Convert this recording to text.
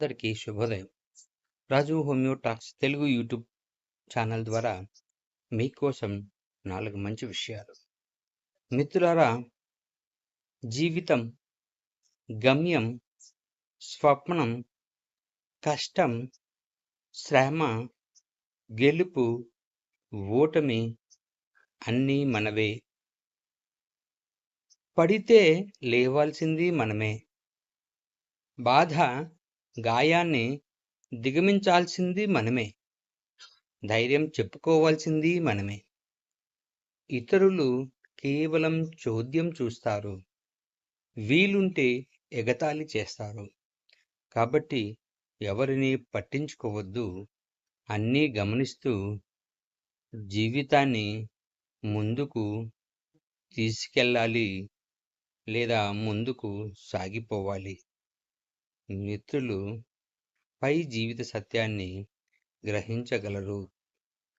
అందరికీ శుభోదయం. Raju homeo talks Telugu YouTube channel ద్వారా మీకోసం నాలుగు మంచి విషయాలు. మిత్రులారా జీవితం గమ్యం స్వప్నం కష్టం శ్రమ గెలుపు ఓటమి అన్నీ మనవే. పడితే లేవాల్సింది మనమే. బాధ గాయాన్ని దిగమించాల్సింది మనమే. ధైర్యం చెప్పుకోవాల్సింది మనమే. ఇతరులు కేవలం చోద్యం చూస్తారు. వీలుంటే ఎగతాళి చేస్తారు. కాబట్టి ఎవరిని పట్టించుకోవద్దు. అన్నీ గమనిస్తూ జీవితాన్ని ముందుకు తీసుకెళ్ళాలి లేదా ముందుకు సాగిపోవాలి. మిత్రులు పై జీవిత సత్యాన్ని గ్రహించగలరు.